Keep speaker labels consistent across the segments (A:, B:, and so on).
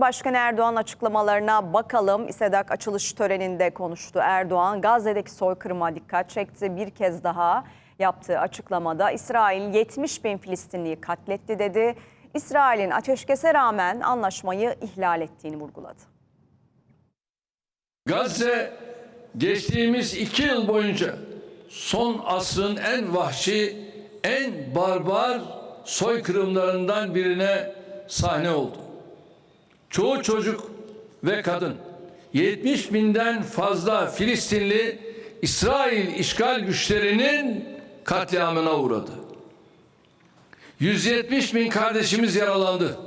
A: Başkan Erdoğan açıklamalarına bakalım. İSEDAK açılış töreninde konuştu Erdoğan. Gazze'deki soykırıma dikkat çekti. Bir kez daha yaptığı açıklamada İsrail 70 bin Filistinliyi katletti dedi. İsrail'in ateşkese rağmen anlaşmayı ihlal ettiğini vurguladı.
B: Gazze geçtiğimiz iki yıl boyunca son asrın en vahşi, en barbar soykırımlarından birine sahne oldu. Çoğu çocuk ve kadın, 70 binden fazla Filistinli İsrail işgal güçlerinin katliamına uğradı. 170 bin kardeşimiz yaralandı.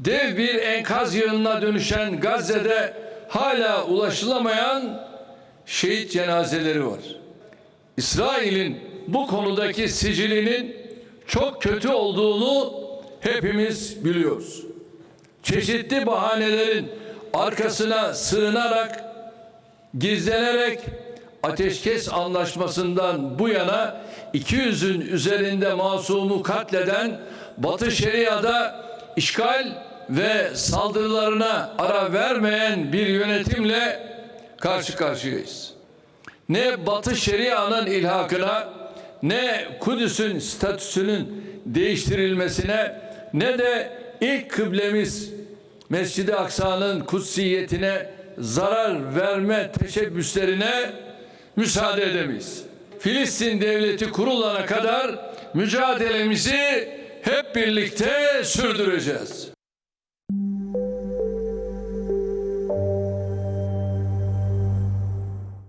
B: Dev bir enkaz yığınına dönüşen Gazze'de hala ulaşılamayan şehit cenazeleri var. İsrail'in bu konudaki sicilinin çok kötü olduğunu hepimiz biliyoruz. Çeşitli bahanelerin arkasına sığınarak, gizlenerek ateşkes anlaşmasından bu yana 200'ün üzerinde masumu katleden Batı Şeria'da işgal ve saldırılarına ara vermeyen bir yönetimle karşı karşıyayız. Ne Batı Şeria'nın ilhakına ne Kudüs'ün statüsünün değiştirilmesine ne de ilk kıblemiz Mescid-i Aksa'nın kutsiyetine zarar verme teşebbüslerine müsaade edemeyiz. Filistin devleti kurulana kadar mücadelemizi hep birlikte sürdüreceğiz.